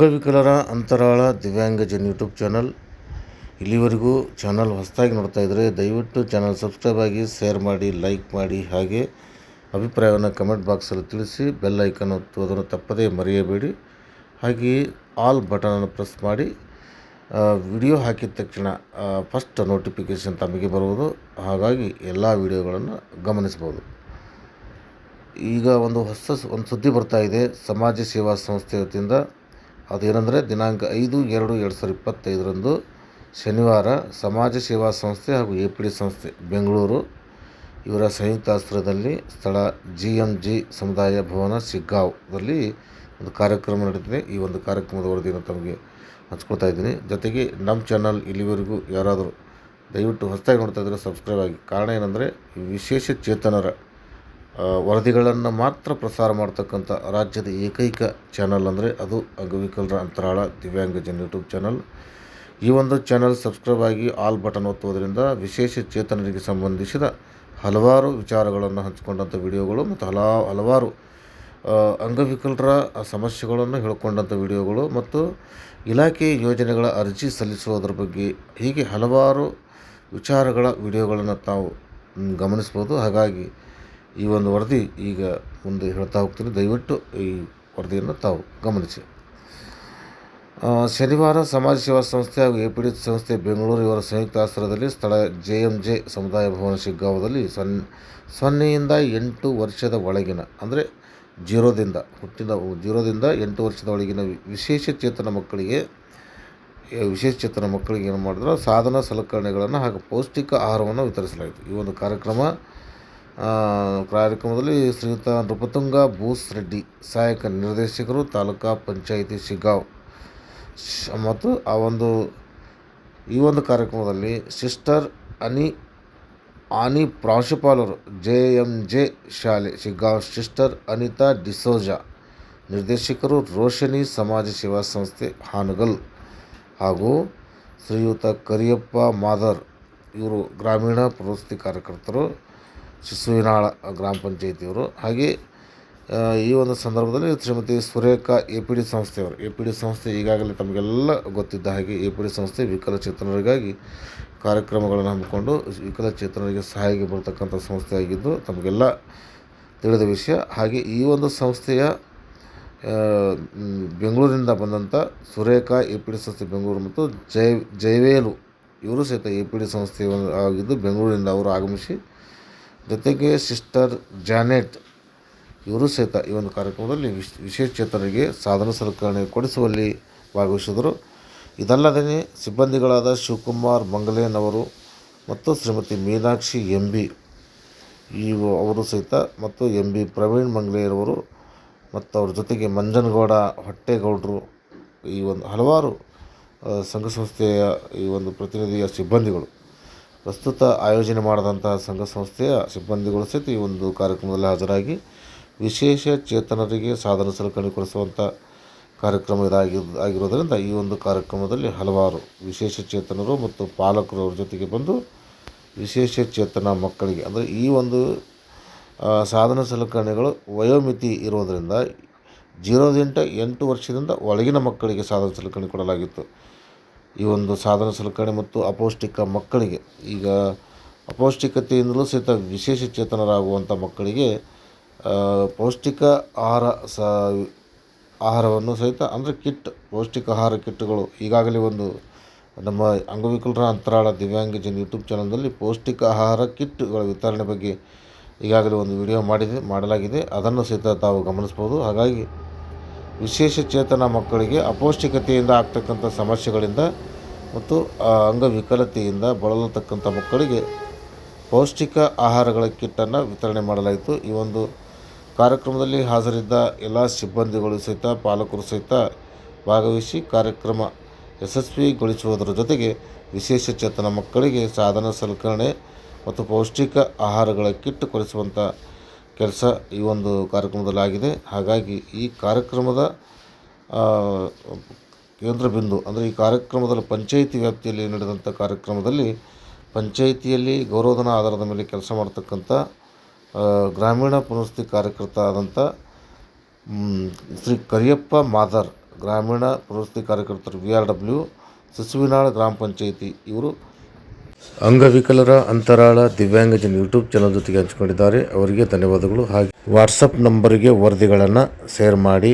ಅಂಗವಿಕಲರ ಅಂತರಾಳ Divyangajan YouTube channel. ಇಲ್ಲಿವರೆಗೂ ಚಾನಲ್ ಹೊಸದಾಗಿ ನೋಡ್ತಾ ಇದ್ದರೆ ದಯವಿಟ್ಟು ಚಾನಲ್ ಸಬ್ಸ್ಕ್ರೈಬ್ ಆಗಿ, ಶೇರ್ ಮಾಡಿ, ಲೈಕ್ ಮಾಡಿ ಹಾಗೆ ಅಭಿಪ್ರಾಯವನ್ನು ಕಮೆಂಟ್ ಬಾಕ್ಸಲ್ಲಿ ತಿಳಿಸಿ, ಬೆಲ್ ಐಕನ್ ಒತ್ತುವುದನ್ನು ತಪ್ಪದೇ ಮರೆಯಬೇಡಿ. ಹಾಗೆಯೇ ಆಲ್ ಬಟನನ್ನು ಪ್ರೆಸ್ ಮಾಡಿ ವಿಡಿಯೋ ಹಾಕಿದ ತಕ್ಷಣ ಫಸ್ಟ್ ನೋಟಿಫಿಕೇಷನ್ ತಮಗೆ ಬರುವುದು. ಹಾಗಾಗಿ ಎಲ್ಲ ವಿಡಿಯೋಗಳನ್ನು ಗಮನಿಸ್ಬೋದು ಈಗ ಒಂದು ಹೊಸ ಒಂದು ಸುದ್ದಿ ಬರ್ತಾ ಇದೆ. ಸಮಾಜ ಸೇವಾ ಸಂಸ್ಥೆ ವತಿಯಿಂದ ಅದೇನೆಂದರೆ ದಿನಾಂಕ ಐದು ಎರಡು ಎರಡು ಸಾವಿರದ ಇಪ್ಪತ್ತೈದರಂದು ಶನಿವಾರ ಸಮಾಜ ಸೇವಾ ಸಂಸ್ಥೆ ಹಾಗೂ ಎ ಪಿ ಡಿ ಸಂಸ್ಥೆ, ಬೆಂಗಳೂರು. ಇವರ ಸಂಯುಕ್ತಾಶ್ರಯದಲ್ಲಿ ಸ್ಥಳ ಜಿ ಎಂ ಜಿ ಸಮುದಾಯ ಭವನ ಶಿಗ್ಗಾಂವದಲ್ಲಿ ಒಂದು ಕಾರ್ಯಕ್ರಮ ನಡೀತಿದೆ ಈ ಒಂದು ಕಾರ್ಯಕ್ರಮದ ವರದಿಯನ್ನು ತಮಗೆ ಹಂಚ್ಕೊಳ್ತಾ ಇದ್ದೀನಿ. ಜೊತೆಗೆ ನಮ್ಮ ಚಾನಲ್ ಇಲ್ಲಿವರೆಗೂ ಯಾರಾದರೂ ದಯವಿಟ್ಟು ಹೊಸದಾಗಿ ನೋಡ್ತಾ ಇದ್ದರೆ ಸಬ್ಸ್ಕ್ರೈಬ್ ಆಗಿ. ಕಾರಣ ಏನಂದರೆ ವಿಶೇಷ ಚೇತನರ ವರದಿಗಳನ್ನು ಮಾತ್ರ ಪ್ರಸಾರ ಮಾಡ್ತಕ್ಕಂಥ ರಾಜ್ಯದ ಏಕೈಕ ಚಾನಲ್ ಅಂದರೆ ಅದು ಅಂಗವಿಕಲರ ಅಂತರಾಳ ದಿವ್ಯಾಂಗಜನ್ ಯೂಟ್ಯೂಬ್ ಚಾನಲ್. ಈ ಒಂದು ಚಾನಲ್ ಸಬ್ಸ್ಕ್ರೈಬ್ ಆಗಿ ಆಲ್ ಬಟನ್ ಒತ್ತುವುದರಿಂದ ವಿಶೇಷ ಚೇತನರಿಗೆ ಸಂಬಂಧಿಸಿದ ಹಲವಾರು ವಿಚಾರಗಳನ್ನು ಹಂಚಿಕೊಂಡಂಥ ವಿಡಿಯೋಗಳು ಮತ್ತು ಹಲಾ, ಹಲವಾರು ಅಂಗವಿಕಲರ ಸಮಸ್ಯೆಗಳನ್ನು ಹೇಳ್ಕೊಂಡಂಥ ವಿಡಿಯೋಗಳು ಮತ್ತು ಇಲಾಖೆ ಯೋಜನೆಗಳ ಅರ್ಜಿ ಸಲ್ಲಿಸುವುದರ ಬಗ್ಗೆ ಹೀಗೆ ಹಲವಾರು ವಿಚಾರಗಳ ವಿಡಿಯೋಗಳನ್ನು ತಾವು ಗಮನಿಸ್ಬೋದು. ಹಾಗಾಗಿ ಈ ಒಂದು ವರದಿ ಈಗ ಮುಂದೆ ಹೇಳ್ತಾ ಹೋಗ್ತೀನಿ. ದಯವಿಟ್ಟು ಈ ವರದಿಯನ್ನು ತಾವು ಗಮನಿಸಿ. ಶನಿವಾರ ಸಮಾಜ ಸೇವಾ ಸಂಸ್ಥೆ ಹಾಗೂ ಎ ಪಿ ಡಿ ಸಂಸ್ಥೆ ಬೆಂಗಳೂರು ಇವರ ಸಂಯುಕ್ತ ಆಶ್ರಯದಲ್ಲಿ ಸ್ಥಳ ಜೆ ಎಂ ಜೆ ಸಮುದಾಯ ಭವನ ಶಿಗ್ಗಾಂವದಲ್ಲಿ ಸೊನ್, ಸೊನ್ನೆಯಿಂದ ಎಂಟು ವರ್ಷದ ಒಳಗಿನ, ಅಂದರೆ ಜೀರೋದಿಂದ ಹುಟ್ಟಿದ, ಜೀರೋದಿಂದ ಎಂಟು ವರ್ಷದ ಒಳಗಿನ ವಿಶೇಷ ಚೇತನ ಮಕ್ಕಳಿಗೆ ವಿಶೇಷ ಚೇತನ ಮಕ್ಕಳಿಗೆ ಏನು ಮಾಡಿದ್ರೆ? ಸಾಧನ ಸಲಕರಣೆಗಳನ್ನು ಹಾಗೂ ಪೌಷ್ಟಿಕ ಆಹಾರವನ್ನು ವಿತರಿಸಲಾಯಿತು. ಈ ಒಂದು ಕಾರ್ಯಕ್ರಮ ಕಾರ್ಯಕ್ರಮದಲ್ಲಿ ಶ್ರೀಯುತ ನೃಪತುಂಗ ಭೂಸ್ ರೆಡ್ಡಿ, ಸಹಾಯಕ ನಿರ್ದೇಶಕರು, ತಾಲೂಕಾ ಪಂಚಾಯಿತಿ ಶ್- ಮತ್ತು ಆ ಒಂದು, ಈ ಒಂದು ಕಾರ್ಯಕ್ರಮದಲ್ಲಿ ಸಿಸ್ಟರ್ ಅನಿ, ಆನಿ ಪ್ರಾಂಶುಪಾಲರು, ಜೆ ಎಂ ಜೆ ಶಾಲೆ ಶಿಗ್ಗಾಂವ್ ಸಿಸ್ಟರ್ ಅನಿತಾ ಡಿಸೋಜಾ, ನಿರ್ದೇಶಕರು ರೋಶನಿ ಸಮಾಜ ಸೇವಾ ಸಂಸ್ಥೆ ಹಾನಗಲ್, ಹಾಗೂ ಶ್ರೀಯುತ ಕರಿಯಪ್ಪ ಮಾದರ್, ಇವರು ಗ್ರಾಮೀಣ ಪ್ರವೃತ್ತಿ ಕಾರ್ಯಕರ್ತರು. ಶಿಶುವಿನಾಳ ಗ್ರಾಮ ಪಂಚಾಯಿತಿಯವರು ಹಾಗೆ ಈ ಒಂದು ಸಂದರ್ಭದಲ್ಲಿ Shrimati Surekha A P D ಸಂಸ್ಥೆಯವರು. ಎ ಪಿ ಡಿ ಸಂಸ್ಥೆ ಈಗಾಗಲೇ ತಮಗೆಲ್ಲ ಗೊತ್ತಿದ್ದ ಹಾಗೆ ಎ ಪಿ ಡಿ ಸಂಸ್ಥೆ ವಿಕಲಚೇತನರಿಗಾಗಿ ಕಾರ್ಯಕ್ರಮಗಳನ್ನು ಹಮ್ಮಿಕೊಂಡು ವಿಕಲಚೇತನರಿಗೆ ಸಹಾಯಕ್ಕೆ ಬರತಕ್ಕಂಥ ಸಂಸ್ಥೆ ಆಗಿದ್ದು ತಮಗೆಲ್ಲ ತಿಳಿದ ವಿಷಯ. ಹಾಗೆ ಈ ಒಂದು ಸಂಸ್ಥೆಯ ಬೆಂಗಳೂರಿನಿಂದ ಬಂದಂಥ ಸುರೇಖಾ ಎ ಪಿ ಡಿ ಸಂಸ್ಥೆ ಬೆಂಗಳೂರು ಮತ್ತು ಜೈ, ಜೈವೇಲು, ಇವರು ಸಹಿತ ಎ ಪಿ ಡಿ ಸಂಸ್ಥೆ ಆಗಿದ್ದು ಬೆಂಗಳೂರಿನಿಂದ ಅವರು ಆಗಮಿಸಿ ಜೊತೆಗೆ ಸಿಸ್ಟರ್ ಜಾನೆಟ್, ಇವರು ಸಹಿತ ಈ ಒಂದು ಕಾರ್ಯಕ್ರಮದಲ್ಲಿ ವಿಶ್, ವಿಶೇಷ ಚೇತನರಿಗೆ ಸಾಧನ ಸಲಕರಣೆ ಕೊಡಿಸುವಲ್ಲಿ ಭಾಗವಹಿಸಿದರು. ಇದಲ್ಲದೇ ಸಿಬ್ಬಂದಿಗಳಾದ ಶಿವಕುಮಾರ್ ಮಂಗಲೇನವರು ಮತ್ತು ಶ್ರೀಮತಿ ಮೀನಾಕ್ಷಿ ಎಂ ಬಿ ಈ ಅವರು ಸಹಿತ ಮತ್ತು ಎಂ ಬಿ ಪ್ರವೀಣ್ ಮಂಗಲೇರವರು ಮತ್ತು ಅವ್ರ ಜೊತೆಗೆ ಮಂಜನಗೌಡ ಹೊಟ್ಟೆಗೌಡರು, ಈ ಒಂದು ಹಲವಾರು ಸಂಘ ಸಂಸ್ಥೆಯ ಈ ಒಂದು ಪ್ರತಿನಿಧಿಯ ಸಿಬ್ಬಂದಿಗಳು. ಪ್ರಸ್ತುತ ಆಯೋಜನೆ ಮಾಡಿದಂತಹ ಸಂಘ ಸಂಸ್ಥೆಯ ಸಿಬ್ಬಂದಿಗಳು ಸಹಿತ ಈ ಒಂದು ಕಾರ್ಯಕ್ರಮದಲ್ಲಿ ಹಾಜರಾಗಿ ವಿಶೇಷ ಚೇತನರಿಗೆ ಸಾಧನ ಸಲಕರಣೆ ಕೊಡಿಸುವಂಥ ಕಾರ್ಯಕ್ರಮ ಇದಾಗಿ, ಆಗಿರೋದರಿಂದ ಈ ಒಂದು ಕಾರ್ಯಕ್ರಮದಲ್ಲಿ ಹಲವಾರು ವಿಶೇಷ ಚೇತನರು ಮತ್ತು ಪಾಲಕರು ಅವ್ರ ಜೊತೆಗೆ ಬಂದು ವಿಶೇಷ ಚೇತನ ಮಕ್ಕಳಿಗೆ, ಅಂದರೆ ಈ ಒಂದು ಸಾಧನ ಸಲಕರಣೆಗಳು ವಯೋಮಿತಿ ಇರೋದರಿಂದ ಜೀರೋದಿಂದ ಎಂಟು ವರ್ಷದಿಂದ ಒಳಗಿನ ಮಕ್ಕಳಿಗೆ ಸಾಧನ ಸಲಕರಣೆ ಕೊಡಲಾಗಿತ್ತು. ಈ ಒಂದು ಸಾಧನ ಸಲಕರಣೆ ಮತ್ತು ಅಪೌಷ್ಟಿಕ ಮಕ್ಕಳಿಗೆ, ಈಗ ಅಪೌಷ್ಟಿಕತೆಯಿಂದಲೂ ಸಹಿತ ವಿಶೇಷ ಚೇತನರಾಗುವಂಥ ಮಕ್ಕಳಿಗೆ ಪೌಷ್ಟಿಕ ಆಹಾರ ಸ, ಆಹಾರವನ್ನು ಸಹಿತ, ಅಂದರೆ ಕಿಟ್, ಪೌಷ್ಟಿಕ ಆಹಾರ ಕಿಟ್ಗಳು, ಈಗಾಗಲೇ ಒಂದು ನಮ್ಮ ಅಂಗವಿಕಲರ ಅಂತರಾಳ ದಿವ್ಯಾಂಗಜನ್ ಯೂಟ್ಯೂಬ್ ಚಾನಲ್ನಲ್ಲಿ ಪೌಷ್ಟಿಕ ಆಹಾರ ಕಿಟ್ಗಳ ವಿತರಣೆ ಬಗ್ಗೆ ಈಗಾಗಲೇ ಒಂದು ವಿಡಿಯೋ ಮಾಡಿದೆ, ಮಾಡಲಾಗಿದೆ. ಅದನ್ನು ಸಹಿತ ತಾವು ಗಮನಿಸ್ಬೋದು. ಹಾಗಾಗಿ ವಿಶೇಷ ಚೇತನ ಮಕ್ಕಳಿಗೆ ಅಪೌಷ್ಟಿಕತೆಯಿಂದ ಆಗ್ತಕ್ಕಂಥ ಸಮಸ್ಯೆಗಳಿಂದ ಮತ್ತು ಆ, ಅಂಗವಿಕಲತೆಯಿಂದ ಬಳಲತಕ್ಕಂಥ ಮಕ್ಕಳಿಗೆ ಪೌಷ್ಟಿಕ ಆಹಾರಗಳ ಕಿಟ್ಟನ್ನು ವಿತರಣೆ ಮಾಡಲಾಯಿತು. ಈ ಒಂದು ಕಾರ್ಯಕ್ರಮದಲ್ಲಿ ಹಾಜರಿದ್ದ ಎಲ್ಲ ಸಿಬ್ಬಂದಿಗಳು ಸಹಿತ ಪಾಲಕರು ಸಹಿತ ಭಾಗವಹಿಸಿ ಕಾರ್ಯಕ್ರಮ ಯಶಸ್ವಿಗೊಳಿಸುವುದರ ಜೊತೆಗೆ ವಿಶೇಷ ಚೇತನ ಮಕ್ಕಳಿಗೆ ಸಾಧನ ಸಲಕರಣೆ ಮತ್ತು ಪೌಷ್ಟಿಕ ಆಹಾರಗಳ ಕಿಟ್ ಕೊಡಿಸುವಂಥ ಕೆಲಸ ಈ ಒಂದು ಕಾರ್ಯಕ್ರಮದಲ್ಲಾಗಿದೆ. ಹಾಗಾಗಿ ಈ ಕಾರ್ಯಕ್ರಮದ ಕೇಂದ್ರ ಬಿಂದು, ಅಂದರೆ ಈ ಕಾರ್ಯಕ್ರಮದಲ್ಲಿ ಪಂಚಾಯಿತಿ ವ್ಯಾಪ್ತಿಯಲ್ಲಿ ನಡೆದಂಥ ಕಾರ್ಯಕ್ರಮದಲ್ಲಿ ಪಂಚಾಯಿತಿಯಲ್ಲಿ ಗೌರವಧನ ಆಧಾರದ ಮೇಲೆ ಕೆಲಸ ಮಾಡ್ತಕ್ಕಂಥ ಗ್ರಾಮೀಣ ಪುನರ್ವಸತಿ ಕಾರ್ಯಕರ್ತ ಆದಂಥ ಶ್ರೀ ಕರಿಯಪ್ಪ ಮಾದರ್, ಗ್ರಾಮೀಣ ಪುನರ್ವಸತಿ ಕಾರ್ಯಕರ್ತರು ವಿ ಆರ್ ಡಬ್ಲ್ಯೂ, ಸಸುವಿನಾಳ ಗ್ರಾಮ ಪಂಚಾಯಿತಿ, ಇವರು ಅಂಗವಿಕಲರ ಅಂತರಾಳ ದಿವ್ಯಾಂಗಜನ ಯೂಟ್ಯೂಬ್ ಚಾನಲ್ ಜೊತೆಗೆ ಹಂಚಿಕೊಂಡಿದ್ದಾರೆ. ಅವರಿಗೆ ಧನ್ಯವಾದಗಳು. ಹಾಗೆ ವಾಟ್ಸಪ್ ನಂಬರಿಗೆ ವರದಿಗಳನ್ನು ಶೇರ್ ಮಾಡಿ.